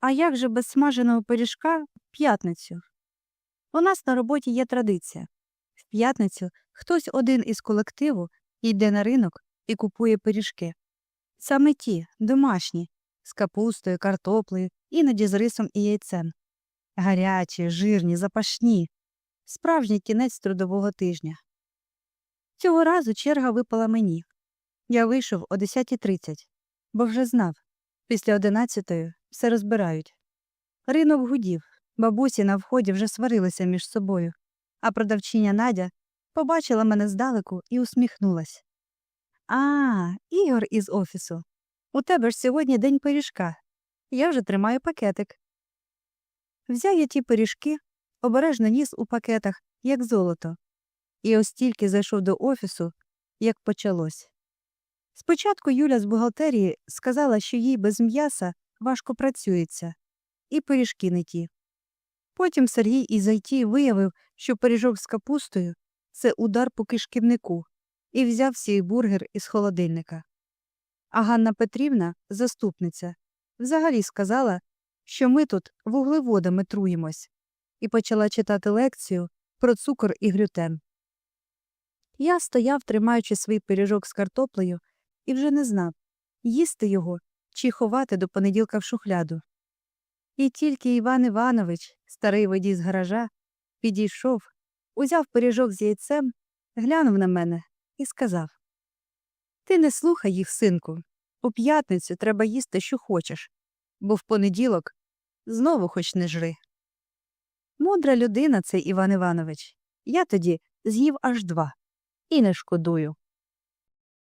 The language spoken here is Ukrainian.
А як же без смаженого пиріжка в п'ятницю? У нас на роботі є традиція. В п'ятницю хтось один із колективу йде на ринок і купує пиріжки. Саме ті, домашні, з капустою, картоплею, іноді з рисом і яйцем. Гарячі, жирні, запашні. Справжній кінець трудового тижня. Цього разу черга випала мені. Я вийшов о 10.30, бо вже знав, після 11-ї все розбирають. Ринок гудів, бабусі на вході вже сварилися між собою, а продавчиня Надя побачила мене здалеку і усміхнулась. А, Ігор із офісу. У тебе ж сьогодні день пиріжка. Я вже тримаю пакетик. Взяв я ті пиріжки, обережно ніс у пакетах, як золото. І ось тільки зайшов до офісу, як почалось. Спочатку Юля з бухгалтерії сказала, що їй без м'яса важко працюється, і пиріжки не ті. Потім Сергій із IT виявив, що пиріжок з капустою це удар по кишківнику, і взяв свій бургер із холодильника. А Ганна Петрівна, заступниця, взагалі сказала, що ми тут вуглеводами труємось, і почала читати лекцію про цукор і глютен. Я стояв, тримаючи свій пиріжок з картоплею, і вже не знав, їсти його чи ховати до понеділка в шухляду. І тільки Іван Іванович, старий водій з гаража, підійшов, узяв пиріжок з яйцем, глянув на мене і сказав Ти не слухай їх, синку. У п'ятницю треба їсти, що хочеш, бо в понеділок знову хоч не жри. Мудра людина цей Іван Іванович. Я тоді з'їв аж два. І не шкодую.